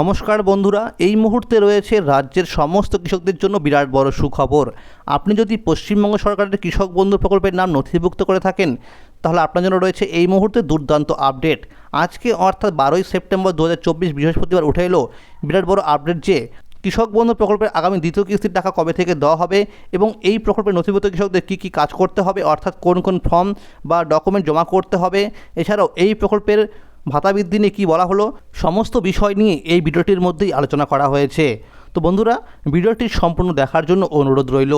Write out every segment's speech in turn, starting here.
নমস্কার বন্ধুরা, এই মুহূর্তে রয়েছে রাজ্যের সমস্ত কৃষকদের জন্য বিরাট বড় সুখবর। আপনি যদি পশ্চিমবঙ্গ সরকারের কৃষক বন্ধু প্রকল্পের নাম নথিভুক্ত করে থাকেন, তাহলে আপনার জন্য রয়েছে এই মুহূর্তে দুর্দান্ত আপডেট। আজকে অর্থাৎ বারোই সেপ্টেম্বর দু হাজার চব্বিশ বৃহস্পতিবার উঠে এলো বিরাট বড় আপডেট যে, কৃষক বন্ধু প্রকল্পের আগামী দ্বিতীয় কিস্তির টাকা কবে থেকে দেওয়া হবে এবং এই প্রকল্পের নথিভুক্ত কৃষকদের কী কী কাজ করতে হবে, অর্থাৎ কোন কোন ফর্ম বা ডকুমেন্ট জমা করতে হবে, এছাড়াও এই প্রকল্পের ভাতা বৃদ্ধি নিয়ে কী বলা হলো? সমস্ত বিষয় নিয়ে এই ভিডিওটির মধ্যেই আলোচনা করা হয়েছে। তো বন্ধুরা, ভিডিওটি সম্পূর্ণ দেখার জন্য অনুরোধ রইল।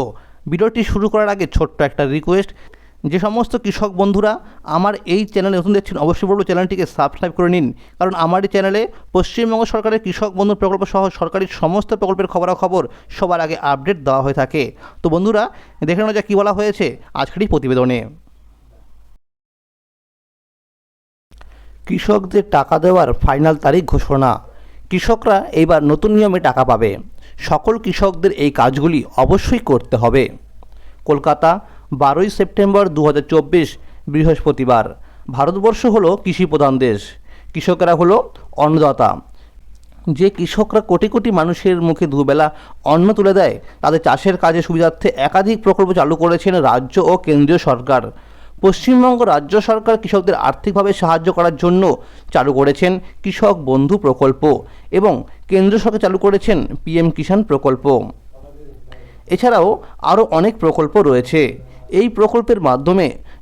ভিডিওটি শুরু করার আগে ছোট্ট একটা রিকোয়েস্ট যে সমস্ত কৃষক বন্ধুরা আমার এই চ্যানেলে নতুন দেখছেন, অবশ্যই বলব চ্যানেলটিকে সাবস্ক্রাইব করে নিন। কারণ আমার এই চ্যানেলে পশ্চিমবঙ্গ সরকারের কৃষক বন্ধু প্রকল্প সহ সরকারি সমস্ত প্রকল্পের খবরাখবর সবার আগে আপডেট দেওয়া হয়ে থাকে। তো বন্ধুরা, দেখে নেওয়া যাক কী বলা হয়েছে আজকের প্রতিবেদনে। কৃষকদের টাকা দেওয়ার ফাইনাল তারিখ ঘোষণা। কৃষকরা এইবার নতুন নিয়মে টাকা পাবে। সকল কৃষকদের এই কাজগুলি অবশ্যই করতে হবে। কলকাতা, বারোই সেপ্টেম্বর দু হাজার চব্বিশ, বৃহস্পতিবার। ভারতবর্ষ হলো কৃষি প্রধান দেশ। কৃষকেরা হলো অন্নদাতা। যে কৃষকরা কোটি কোটি মানুষের মুখে দুবেলা অন্ন তুলে দেয়, তাদের চাষের কাজে সুবিধার্থে একাধিক প্রকল্প চালু করেছেন রাজ্য ও কেন্দ্রীয় সরকার। পশ্চিমবঙ্গ রাজ্য সরকার কৃষকদের আর্থিকভাবে সাহায্য করার জন্য চালু করেছেন কৃষক বন্ধু প্রকল্প এবং কেন্দ্র সরকার চালু করেছেন পিএম কিষাণ প্রকল্প। এছাড়াও আরও অনেক প্রকল্প রয়েছে। এই প্রকল্পের মাধ্যমে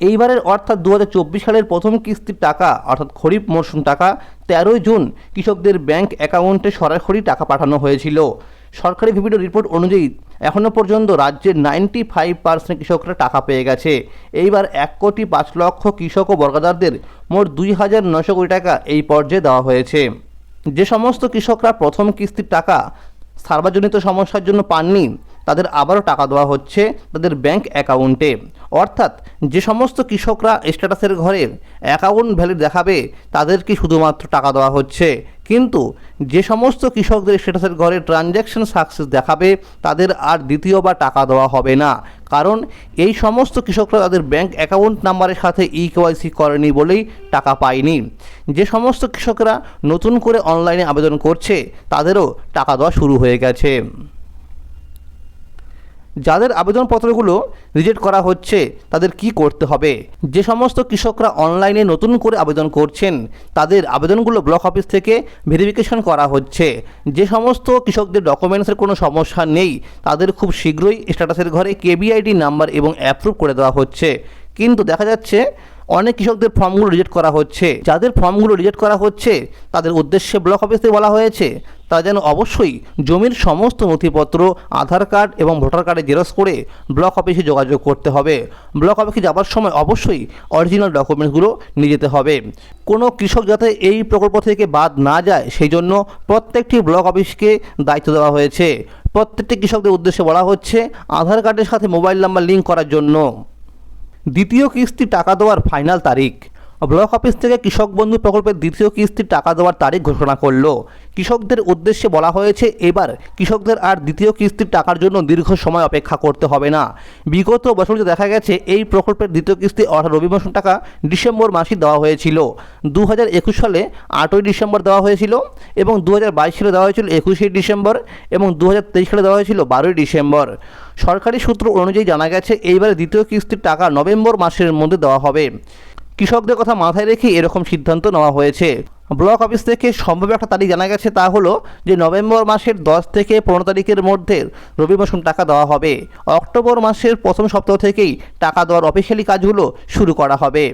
এইবারের অর্থাৎ দু হাজার চব্বিশ সালের প্রথম কিস্তির টাকা, অর্থাৎ খরিফ মরশুম টাকা, তেরোই জুন কৃষকদের ব্যাংক অ্যাকাউন্টে সরাসরি টাকা পাঠানো হয়েছিল। সরকারি ভিভিড রিপোর্ট অনুযায়ী এখনও পর্যন্ত রাজ্যের নাইনটি ফাইভ পার্সেন্ট কৃষকরা টাকা পেয়ে গেছে। এইবার এক কোটি পাঁচ লক্ষ কৃষক ও বর্গাদারদের মোট দুই হাজার নশো কোটি টাকা এই পর্যায়ে দেওয়া হয়েছে। যে সমস্ত কৃষকরা প্রথম কিস্তির টাকা সার্বজনিত সমস্যার জন্য পাননি তাদের আবারও টাকা দেওয়া হচ্ছে তাদের ব্যাংক অ্যাকাউন্টে। অর্থাৎ যে সমস্ত কৃষকরা স্ট্যাটাসের ঘরে অ্যাকাউন্ট ভ্যালু দেখাবে তাদেরকে শুধুমাত্র টাকা দেওয়া হচ্ছে? কিন্তু যে সমস্ত কৃষকদের স্ট্যাটাসের ঘরে ট্রানজ্যাকশন সাকসেস দেখাবে, তাদের আর দ্বিতীয়বার টাকা দেওয়া হবে না। কারণ এই সমস্ত কৃষকরা তাদের ব্যাংক অ্যাকাউন্ট নাম্বারের সাথে ই কেওয়াইসি করেনি বলেই টাকা পায়নি। যে সমস্ত কৃষকরা নতুন করে অনলাইনে আবেদন করছে, তাদেরও টাকা দেওয়া শুরু হয়ে গেছে। যাদের আবেদনপত্রগুলো রিজেক্ট করা হচ্ছে, তাদের কি করতে হবে? যে সমস্ত কৃষকরা অনলাইনে নতুন করে আবেদন করছেন, তাদের আবেদনগুলো ব্লক অফিস থেকে ভেরিফিকেশন করা হচ্ছে। যে সমস্ত কৃষকদের ডকুমেন্টসের কোনো সমস্যা নেই, তাদের খুব শীঘ্রই স্ট্যাটাসের ঘরে কেবিআইডি নাম্বার এবং অ্যাপ্রুভ করে দেওয়া হচ্ছে। কিন্তু দেখা যাচ্ছে, অনেক কৃষকদের ফর্মগুলো রিজেক্ট করা হচ্ছে। যাদের ফর্মগুলো রিজেক্ট করা হচ্ছে, তাদের উদ্দেশ্যে ব্লক অফিসে বলা হয়েছে তারা যেন অবশ্যই জমির সমস্ত নথিপত্র, আধার কার্ড এবং ভোটার কার্ডে জেরক্স করে ব্লক অফিসে যোগাযোগ করতে হবে। ব্লক অফিসে যাওয়ার সময় অবশ্যই অরিজিনাল ডকুমেন্টসগুলো নিয়ে যেতে হবে। কোনো কৃষক যাতে এই প্রকল্প থেকে বাদ না যায়, সেই জন্য প্রত্যেকটি ব্লক অফিসকে দায়িত্ব দেওয়া হয়েছে। প্রত্যেকটি কৃষকদের উদ্দেশ্যে বলা হচ্ছে আধার কার্ডের সাথে মোবাইল নাম্বার লিঙ্ক করার জন্য। দ্বিতীয় কিস্তি টাকা দেওয়ার ফাইনাল তারিখ। ব্লক অফিস থেকে কৃষক বন্ধু প্রকল্পের দ্বিতীয় কিস্তির টাকা দেওয়ার তারিখ ঘোষণা করল। কৃষকদের উদ্দেশ্যে বলা হয়েছে, এবার কৃষকদের আর দ্বিতীয় কিস্তির টাকার জন্য দীর্ঘ সময় অপেক্ষা করতে হবে না। বিগত বছরগুলো দেখা গেছে, এই প্রকল্পের দ্বিতীয় কিস্তি অর্থাৎ রবি মৌসুম টাকা ডিসেম্বর মাসে দেওয়া হয়েছিল। দু হাজার একুশ সালে আটই ডিসেম্বর দেওয়া হয়েছিল এবং দু হাজার বাইশ সালে দেওয়া হয়েছিল একুশে ডিসেম্বর এবং দু হাজার তেইশ সালে দেওয়া হয়েছিল বারোই ডিসেম্বর। সরকারি সূত্র অনুযায়ী জানা গেছে, এইবারে দ্বিতীয় কিস্তির টাকা নভেম্বর মাসের মধ্যে দেওয়া হবে। কৃষকদের কথা মাথায় রেখে এরকম সিদ্ধান্ত নেওয়া হয়েছে। ব্লক অফিস থেকে সম্ভাব্য একটা তারিখ জানা গেছে তা হলো যে নভেম্বর মাসের দশ থেকে পনেরো তারিখের মধ্যে রবি মৌসুম টাকা দেওয়া হবে। অক্টোবর মাসের প্রথম সপ্তাহ থেকেই টাকা দেওয়ার অফিসিয়ালি কাজগুলো শুরু করা হবে।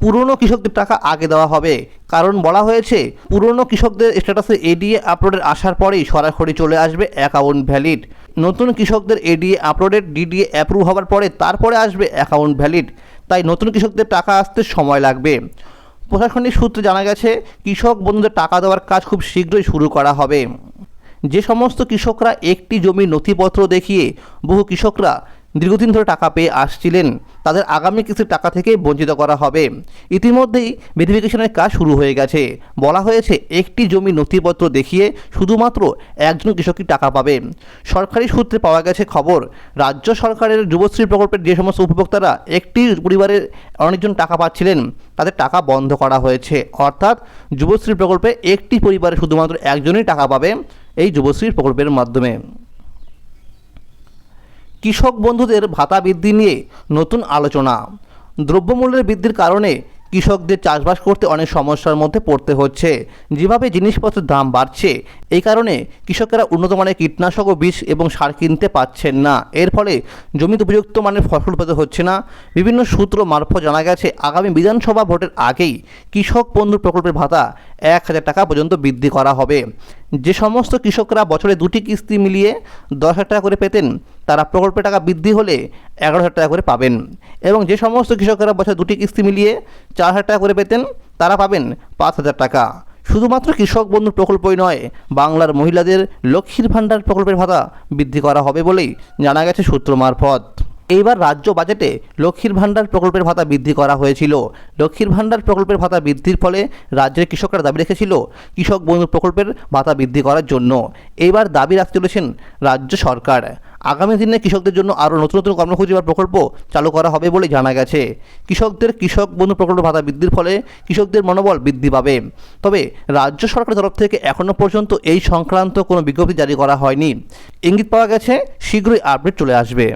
পুরনো কৃষকদের টাকা আগে দেওয়া হবে। কারণ বলা হয়েছে, পুরনো কৃষকদের স্ট্যাটাসে এডিএ আপলোডের আসার পরেই সরাসরি চলে আসবে অ্যাকাউন্ট ভ্যালিড নতুন কৃষকদের এডিএ আপলোডের ডিডিএ অ্যাপ্রুভ হওয়ার পরে তারপরে আসবে অ্যাকাউন্ট ভ্যালিড তাই নতুন কৃষকদের টাকা আসতে সময় লাগবে। প্রশাসনিক সূত্রে জানা গেছে, কৃষক বন্ধুদের টাকা দেওয়ার কাজ খুব শীঘ্রই শুরু করা হবে। যে সমস্ত কৃষকরা একটি জমির নথিপত্র দেখিয়ে বহু কৃষকরা দীর্ঘদিন ধরে টাকা পেয়ে আসছিলেন। তাদের আগামী কিস্তির টাকা থেকে বঞ্চিত করা হবে। ইতিমধ্যেই ভেরিফিকেশনের কাজ শুরু হয়ে গেছে। বলা হয়েছে, একটি জমি নথিপত্র দেখিয়ে শুধুমাত্র একজন কৃষকই টাকা পাবে। সরকারি সূত্রে পাওয়া গেছে খবর, রাজ্য সরকারের যুবশ্রী প্রকল্পের যে সমস্ত উপভোক্তারা একটি পরিবারের অনেকজন টাকা পাচ্ছিলেন, তাদের টাকা বন্ধ করা হয়েছে। অর্থাৎ যুবশ্রী প্রকল্পে একটি পরিবারে শুধুমাত্র একজনই টাকা পাবে এই যুবশ্রী প্রকল্পের মাধ্যমে। কৃষক বন্ধুদের ভাতা বৃদ্ধি নিয়ে নতুন আলোচনা। দ্রব্যমূল্যের বৃদ্ধির কারণে কৃষকদের চাষবাস করতে অনেক সমস্যার মধ্যে পড়তে হচ্ছে। যেভাবে জিনিসপত্রের দাম বাড়ছে, এই কারণে কৃষকেরা উন্নত মানের কীটনাশক ও বীজ এবং সার কিনতে পাচ্ছেন না। এর ফলে জমিতে উপযুক্ত মানের ফসল পেতে হচ্ছে না। বিভিন্ন সূত্র মারফত জানা গেছে, আগামী বিধানসভা ভোটের আগেই কৃষক বন্ধু প্রকল্পের ভাতা এক হাজার টাকা পর্যন্ত বৃদ্ধি করা হবে। যে সমস্ত কৃষকরা বছরে দুটি কিস্তি মিলিয়ে দশ হাজার টাকা করে পেতেন তারা প্রকল্পের টাকা বৃদ্ধি হলে এগারো হাজার টাকা করে পাবেন। এবং যে সমস্ত কৃষকেরা বছর দুটি কিস্তি মিলিয়ে চার হাজার টাকা করে পেতেন, তারা পাবেন পাঁচ হাজার টাকা। শুধুমাত্র কৃষক বন্ধু প্রকল্পই নয়, বাংলার মহিলাদের লক্ষ্মীর ভাণ্ডার প্রকল্পের ভাতা বৃদ্ধি করা হবে বলেই জানা গেছে সূত্র মারফত। এইবার রাজ্য বাজেটে লক্ষ্মীর ভাণ্ডার প্রকল্পের ভাতা বৃদ্ধি করা হয়েছিল। লক্ষ্মীর ভাণ্ডার প্রকল্পের ভাতা বৃদ্ধির ফলে রাজ্যের কৃষকরা দাবি রেখেছিল কৃষক বন্ধু প্রকল্পের ভাতা বৃদ্ধি করার জন্য। এইবার দাবি রাখতে চলেছেন রাজ্য সরকার। আগামী দিনে কৃষকদের জন্য আরও নতুন নতুন কর্মসূচি বা প্রকল্প চালু করা হবে বলে জানা গেছে। কৃষকদের কৃষক বন্ধু প্রকল্প ভাতা বৃদ্ধির ফলে কৃষকদের মনোবল বৃদ্ধি পাবে। তবে রাজ্য সরকারের তরফ থেকে এখনও পর্যন্ত এই সংক্রান্ত কোনো বিজ্ঞপ্তি জারি করা হয়নি। ইঙ্গিত পাওয়া গেছে, শীঘ্রই আপডেট চলে আসবে।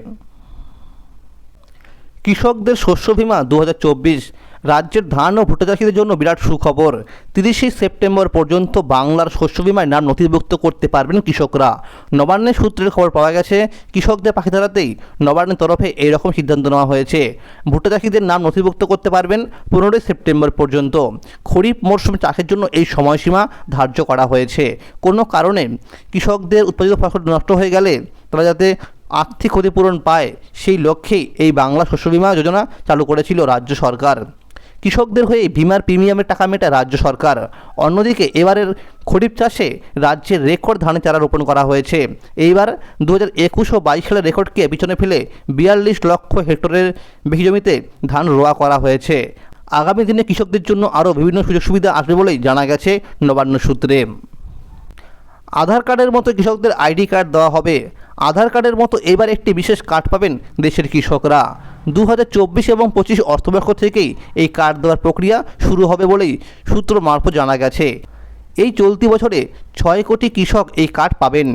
কৃষকদের শস্য বীমা দু হাজার চব্বিশ রাজ্যের ধান ও ভুট্টা চাষিদের জন্য বিরাট সুখবর। তিরিশে সেপ্টেম্বর পর্যন্ত বাংলার শস্য বিমায় নাম নথিভুক্ত করতে পারবেন কৃষকরা। নবান্নের সূত্রের খবর পাওয়া গেছে, কৃষকদের পাখি ধরাতেই নবান্নের তরফে এইরকম সিদ্ধান্ত নেওয়া হয়েছে। ভুট্টা চাষিদের নাম নথিভুক্ত করতে পারবেন পনেরোই সেপ্টেম্বর পর্যন্ত। খরিফ মরশুম চাষের জন্য এই সময়সীমা ধার্য করা হয়েছে। কোনো কারণে কৃষকদের উৎপাদিত ফসল নষ্ট হয়ে গেলে তারা যাতে আর্থিক ক্ষতিপূরণ পায়, সেই লক্ষ্যেই এই বাংলা শস্য বিমা যোজনা চালু করেছিল রাজ্য সরকার। কৃষকদের হয়ে বিমার প্রিমিয়ামের টাকা মেটায় রাজ্য সরকার। অন্যদিকে এবারের খরিফ চাষে রাজ্যের রেকর্ড ধানের চারা রোপণ করা হয়েছে। এইবার দু হাজার একুশ ও বাইশ সালের রেকর্ডকে পিছনে ফেলে বিয়াল্লিশ লক্ষ হেক্টরের বেশি জমিতে ধান রোয়া করা হয়েছে। আগামী দিনে কৃষকদের জন্য আরও বিভিন্ন সুযোগ সুবিধা আসবে বলেই জানা গেছে নবান্ন সূত্রে। আধার কার্ডের মতো কৃষকদের আইডি কার্ড দেওয়া হবে। আধার কার্ডের মতো এবার একটি বিশেষ কার্ড পাবেন দেশের কৃষকরা। দু হাজার চব্বিশ এবং পঁচিশ অর্থবর্ষ থেকেই এই কার্ড দেওয়ার প্রক্রিয়া শুরু হবে বলেই সূত্র মারফত জানা গেছে। এই চলতি বছরে ছয় কোটি কৃষক এই কার্ড পাবেন।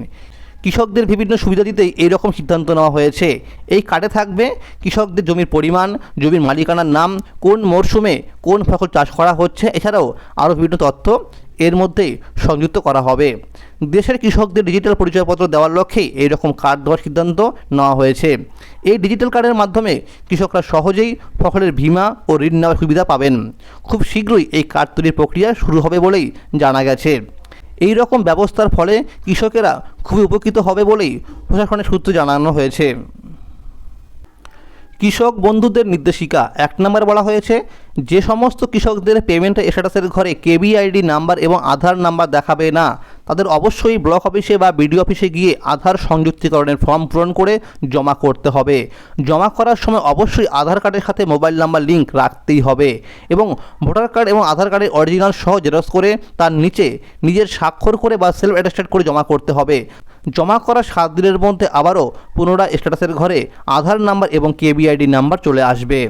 কৃষকদের বিভিন্ন সুবিধা দিতেই এই রকম সিদ্ধান্ত নেওয়া হয়েছে। এই কার্ডে থাকবে কৃষকদের জমির পরিমাণ, জমির মালিকানার নাম, কোন মরশুমে কোন ফসল চাষ করা হচ্ছে, এছাড়াও আরও বিভিন্ন তথ্য এর মধ্যেই সংযুক্ত করা হবে। দেশের কৃষকদের ডিজিটাল পরিচয়পত্র দেওয়ার লক্ষ্যেই এই রকম কার্ড দেওয়ার সিদ্ধান্ত নেওয়া হয়েছে। এই ডিজিটাল কার্ডের মাধ্যমে কৃষকরা সহজেই ফসলের বিমা ও ঋণ নেওয়ার সুবিধা পাবেন। খুব শীঘ্রই এই কার্ড তৈরির প্রক্রিয়া শুরু হবে বলেই জানা গেছে। এই রকম ব্যবস্থার ফলে কৃষকেরা খুবই উপকৃত হবে বলেই প্রশাসনের সূত্রে জানানো হয়েছে। কৃষক বন্ধুদের নির্দেশিকা। এক নম্বর বলা হয়েছে, যে সমস্ত কৃষকদের পেমেন্ট স্ট্যাটাসের ঘরে কেবিআইডি নাম্বার এবং আধার নাম্বার দেখাবে না, তাদের অবশ্যই ব্লক অফিসে বা বিডিও অফিসে গিয়ে আধার সংযুক্তিকরণের ফর্ম পূরণ করে জমা করতে হবে। জমা করার সময় অবশ্যই আধার কার্ডের সাথে মোবাইল নাম্বার লিঙ্ক রাখতেই হবে এবং ভোটার কার্ড এবং আধার কার্ডের অরিজিনাল সহ জেরক্স করে তার নিচে নিজের স্বাক্ষর করে বা সেলফ অ্যাটাস্টেড করে জমা করতে হবে। জমা করা সাত দিনের মধ্যে আবারও পুনরায় স্ট্যাটাসের ঘরে আধার নাম্বার এবং কেবিআইডি নাম্বার চলে আসবে।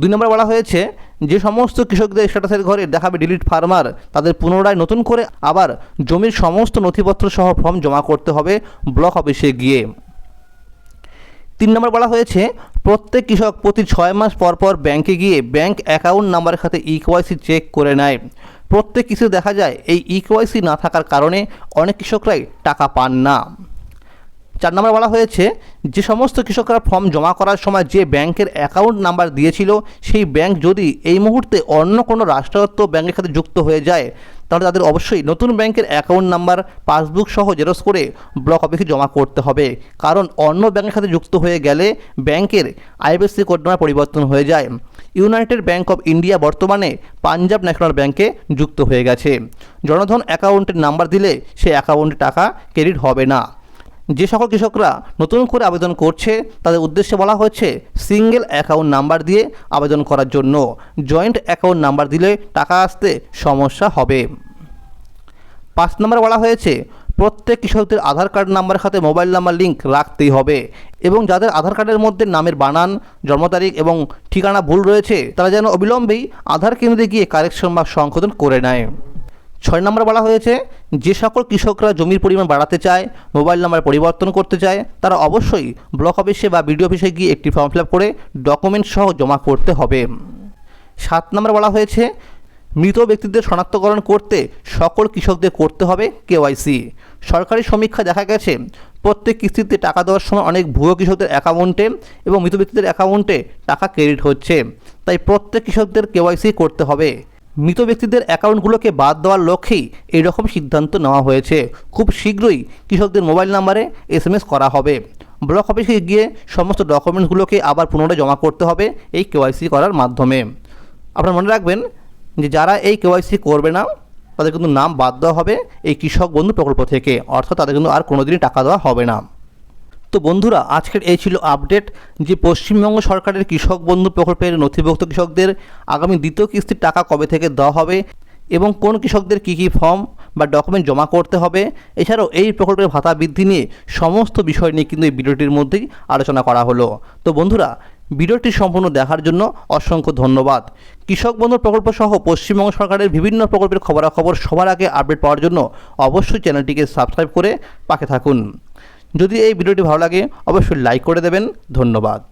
দুই নম্বর বলা হয়েছে, যে সমস্ত কৃষকদের স্ট্যাটাসের ঘরে দেখাবে ডিলিট ফার্মার, তাদের পুনরায় নতুন করে আবার জমির সমস্ত নথিপত্র সহ ফর্ম জমা করতে হবে ব্লক অফিসে গিয়ে। তিন নম্বর বলা হয়েছে, প্রত্যেক কৃষক প্রতি ছয় মাস পর পর ব্যাংকে গিয়ে ব্যাংক অ্যাকাউন্ট নাম্বারের সাথে ইকেওয়াইসি চেক করে নেয়। প্রত্যেক কিছু দেখা যায়, এই ইকেওয়াইসি না থাকার কারণে অনেক কৃষকরাই টাকা পান না। চার নম্বর বলা হয়েছে, যে সমস্ত কৃষকরা ফর্ম জমা করার সময় যে ব্যাংকের অ্যাকাউন্ট নাম্বার দিয়েছিল, সেই ব্যাংক যদি এই মুহূর্তে অন্য কোনো রাষ্ট্রায়ত্ত ব্যাংকের সাথে যুক্ত হয়ে যায়, তাহলে তাদের অবশ্যই নতুন ব্যাংকের অ্যাকাউন্ট নাম্বার, পাসবুক সহ জেরক্স করে ব্লক অফিসে জমা করতে হবে। কারণ অন্য ব্যাংকের সাথে যুক্ত হয়ে গেলে ব্যাংকের আইবিএসসি কোড নাম্বার পরিবর্তন হয়ে যায়। ইউনাইটেড ব্যাংক অফ ইন্ডিয়া বর্তমানে পাঞ্জাব ন্যাশনাল ব্যাংকে যুক্ত হয়ে গেছে। জনধন অ্যাকাউন্টের নাম্বার দিলে সেই অ্যাকাউন্টে টাকা ক্রেডিট হবে না। যে সকল কৃষকরা নতুন করে আবেদন করছে, তাদের উদ্দেশ্যে বলা হচ্ছে সিঙ্গেল অ্যাকাউন্ট নাম্বার দিয়ে আবেদন করার জন্য। জয়েন্ট অ্যাকাউন্ট নাম্বার দিলে টাকা আসতে সমস্যা হবে। পাঁচ নম্বরে বলা হয়েছে প্রত্যেক কৃষকদের আধার কার্ড নাম্বার খাতে মোবাইল নাম্বার লিঙ্ক রাখতেই হবে। এবং যাদের আধার কার্ডের মধ্যে নামের বানান, জন্ম তারিখ এবং ঠিকানা ভুল রয়েছে, তারা যেন অবিলম্বেই আধার কেন্দ্রে গিয়ে কারেকশন বা সংশোধন করে নেয়। ছয় নম্বর বলা হয়েছে, যে সকল কৃষকরা জমির পরিমাণ বাড়াতে চায়, মোবাইল নাম্বার পরিবর্তন করতে চায়, তারা অবশ্যই ব্লক অফিসে বা বিডিও অফিসে গিয়ে একটি ফর্ম ফিল করে ডকুমেন্ট সহ জমা করতে হবে। সাত নম্বর বলা হয়েছে মৃত ব্যক্তিদের শনাক্তকরণ করতে সকল কৃষকদের করতে হবে কেওয়াইসি সরকারি সমীক্ষা দেখা গেছে, প্রত্যেক কিস্তিতে টাকা দেওয়ার সময় অনেক ভুয়ো কৃষকদের অ্যাকাউন্টে এবং মৃত ব্যক্তিদের অ্যাকাউন্টে টাকা ক্রেডিট হচ্ছে। তাই প্রত্যেক কৃষকদের কেওয়াইসি করতে হবে। মৃত ব্যক্তিদের অ্যাকাউন্টগুলোকে বাদ দেওয়ার লক্ষ্যেই এই রকম সিদ্ধান্ত নেওয়া হয়েছে। খুব শীঘ্রই কৃষকদের মোবাইল নাম্বারে এসএমএস করা হবে। ব্লক অফিসে গিয়ে সমস্ত ডকুমেন্টসগুলোকে আবার পুনরায় জমা করতে হবে এই কেওয়াইসি করার মাধ্যমে। আপনারা মনে রাখবেন যে যারা এই কেওয়াইসি করবে না, তাদের কিন্তু নাম বাদ দেওয়া হবে এই কৃষক বন্ধু প্রকল্প থেকে। অর্থাৎ তাদের কিন্তু আর কোনোদিনই টাকা দেওয়া হবে না। তো বন্ধুরা, আজকের এই ছিল আপডেট যে পশ্চিমবঙ্গ সরকারের কৃষক বন্ধু প্রকল্পের নথিভুক্ত কৃষকদের আগামী দ্বিতীয় কিস্তির টাকা কবে থেকে দেওয়া হবে এবং কোন কৃষকদের কী কী ফর্ম বা ডকুমেন্ট জমা করতে হবে, এছাড়াও এই প্রকল্পের ভাতা বৃদ্ধি নিয়ে সমস্ত বিষয় নিয়ে কিন্তু এই ভিডিওটির মধ্যেই আলোচনা করা হলো। তো বন্ধুরা ভিডিওটি সম্পূর্ণ দেখার জন্য অসংখ্য ধন্যবাদ। কৃষক বন্ধু প্রকল্প সহ পশ্চিমবঙ্গ সরকারের বিভিন্ন প্রকল্পের খবরাখবর সবার আগে আপডেট পাওয়ার জন্য অবশ্যই চ্যানেলটিকে সাবস্ক্রাইব করে পাকে থাকুন। যদি এই ভিডিওটি ভালো লাগে, অবশ্যই লাইক করে দেবেন। ধন্যবাদ।